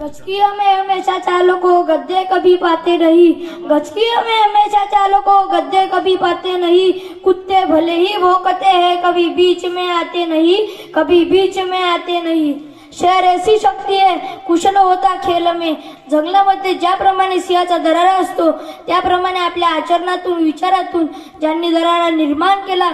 गचकी में हमेशा चालो को गद्दे कभी पाते नहीं। गचकी में हमेशा चालो को गद्दे कभी पाते नहीं। कुत्ते भले ही भौंकते हैं कभी बीच में आते नहीं। कभी बीच में आते नहीं। शहर ऐसी शक्ती आहे कुशल होता खेल में। जंगलामध्ये ज्याप्रमाणे सिंहाचा दरारा असतो त्याप्रमाणे आपल्या आचरणातून विचारातून ज्यांनी दरारा निर्माण केला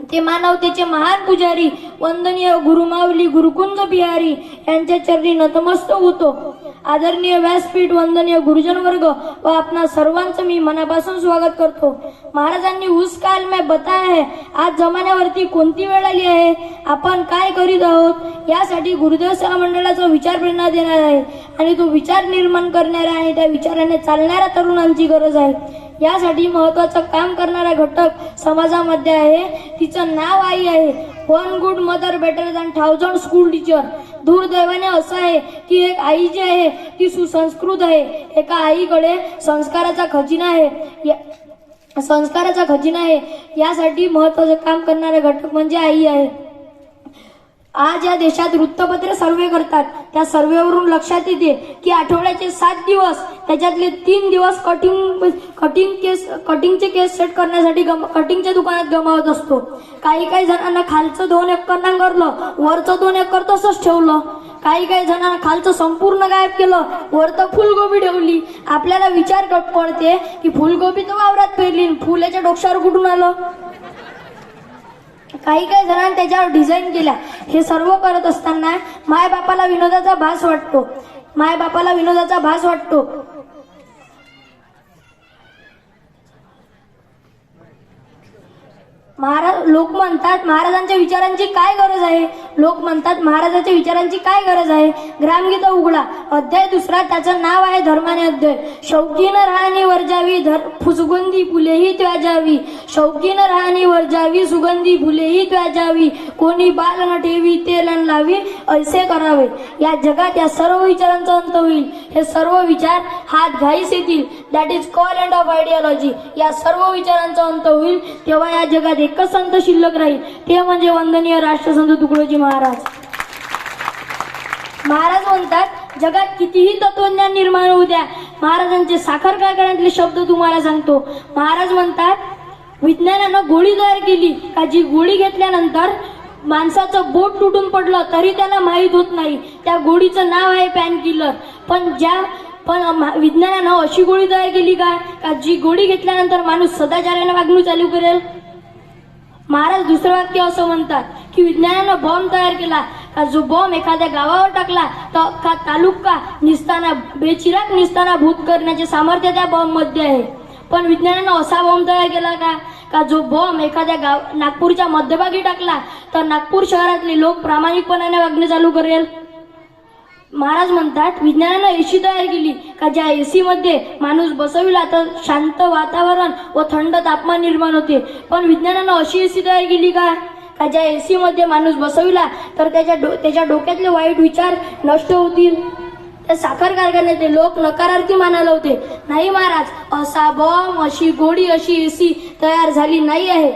ते मानवतेचे महान पुजारी वंदनीय गुरुमावली गुरुकुंज बिहारी यांच्या चरणी नतमस्तक होतो. आदरणीय व्यासपीठ वंदनीय गुरुजन वर्ग व आपणा सर्वांचं मी मनापासून स्वागत करतो. महाराजांनी उस काल में बताया है आज जमान्यावरती कोणती वेळ आली आहे? आपण काय करीत आहोत? यासाठी गुरुदेव सेवा मंडळाचा विचार प्रेरणा देणार आहे. आणि तो विचार निर्माण करणारा आणि त्या विचाराने चालणाऱ्या तरुणांची गरज आहे. यासाठी महत्वाचं काम करणारा घटक समाजामध्ये आहे. तिचं नाव आई आहे. One good mother better than thousand school teacher दुर्दैवाने असं आहे की एक आई जी आहे ती सुसंस्कृत आहे. एका आईकडे संस्काराचा खजिना आहे. या- संस्काराचा खजिना आहे. यासाठी महत्वाचं काम करणारा घटक म्हणजे आई आहे. आज या देशात वृत्तपत्र सर्वे करतात. त्या सर्वेवरून लक्षात येते की आठवड्याचे सात दिवस त्याच्यातले तीन दिवस कटिंग कटिंग केस कटिंगचे केस सेट करण्यासाठी गम कटिंगच्या दुकानात गमावत असतो. काही काही जणांना खालचं दोन एकर नांगरलं वरचं दोन एकर तसंच ठेवलं. काही काही जणांना खालचं संपूर्ण गायब केलं वरतं फुलगोबी ठेवली. आपल्याला विचार पडते की फुलगोबी तर वावरात पेरली फुलाच्या डोक्यावर कुठून आलं? काही काही जणांनी त्याच्यावर डिझाईन केल्या. हे सर्व करत असताना मायबापाला विनोदाचा भास वाटतो. मायबापाला विनोदाचा भास वाटतो. महाराज लोक म्हणतात महाराजांच्या विचारांची काय गरज आहे? लोक म्हणतात महाराजांच्या विचारांची काय गरज आहे? ग्रामगीता उघडा. अध्याय दुसरा त्याचं नाव आहे धर्माने अध्याय. शौकीन राहणी वर्जावी धर सुगंधी फुलेही त्याजावी शौकीन राहणी वर्जावी सुगंधी फुलेही त्याजावी कोणी बाल न ठेवी ते लावी ऐसे करावे. या जगात या सर्व विचारांचा अंत होईल. हे सर्व विचार हात घाईस येतील. That is call and of ideology या सर्व विचारांचा अंत होईल. तेव्हा या जगात एकच संत शिल्लक राहील. ते म्हणजे वंदनीय राष्ट्रसंत तुकडोजी महाराज. महाराज म्हणतात जगात कितीही तत्वज्ञान निर्माण होऊ द्या महाराजांचे साखर कारखान्यातले शब्द तुम्हाला सांगतो. महाराज म्हणतात विज्ञानानं गोळी तयार केली का जी गोळी घेतल्यानंतर माणसाचं बोट तुटून पडलं तरी त्याला माहीत होत नाही. त्या गोळीचं नाव आहे पॅन किलर. पण ज्या पण विज्ञानानं अशी गोळी तयार केली का? का जी गोळी घेतल्यानंतर माणूस सदाचाराने वागणूक चालू करेल? महाराज दुसरं वाक्य असं म्हणतात की विज्ञानानं बॉम्ब तयार केला. का जो बॉम्ब एखाद्या गावावर टाकला तर का तालुका निसताना बेचिराग निसताना भूत करण्याचे सामर्थ्य त्या बॉम्बमध्ये आहे. पण विज्ञानानं असा बॉम्ब तयार केला का? का जो बॉम्ब एखाद्या गाव नागपूरच्या मध्यभागी टाकला तर नागपूर शहरातले लोक प्रामाणिकपणाने वागणे चालू करेल? महाराज म्हणतात विज्ञानानं एसी तयार केली का ज्या एसी मध्ये माणूस बसविला तर शांत वातावरण व थंड तापमान निर्माण होते. पण विज्ञानानं अशी एसी तयार केली का? का ज्या एसी मध्ये माणूस बसविला तर त्याच्या डो त्याच्या डोक्यातले वाईट विचार नष्ट होतील. त्या साखर कारखान्याचे लोक नकारार्थी मानायला होते. नाही महाराज असा बॉम्ब अशी गोडी अशी एसी तयार झाली नाही आहे.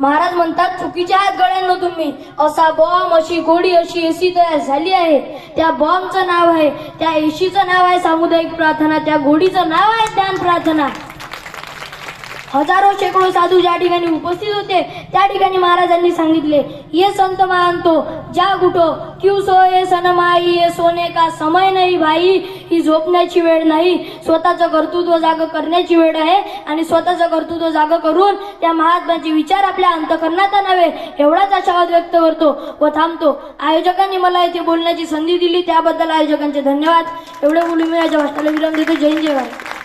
महाराज म्हणतात चुकीच्या आहात गळ्यांनो तुम्ही. असा बॉम्ब अशी गोडी अशी एसी तयार झाली आहे. त्या बॉम्बचं नाव आहे त्या एशीचं नाव आहे सामुदायिक प्रार्थना त्या गोडीचं नाव आहे ज्ञान प्रार्थना. हजारो शेकडो साधू ज्या ठिकाणी उपस्थित होते त्या ठिकाणी महाराजांनी सांगितले ये संत मानतो जा कुठो? क्यू सोये सनमाई ये सोने का समय नाही भाई ही झोपण्याची वेळ नाही. स्वतःचं कर्तृत्व जाग करण्याची वेळ आहे आणि स्वतःचं कर्तृत्व जाग करून त्या महात्म्याचे विचार आपल्या अंतकरणात आणावे. एवढाच आशावाद व्यक्त करतो. व थांबतो. आयोजकांनी मला इथे बोलण्याची संधी दिली त्याबद्दल आयोजकांचे धन्यवाद. एवढे बोलून मी माझ्या भाषणाला विराम देतो. जय हिंद जय भारत.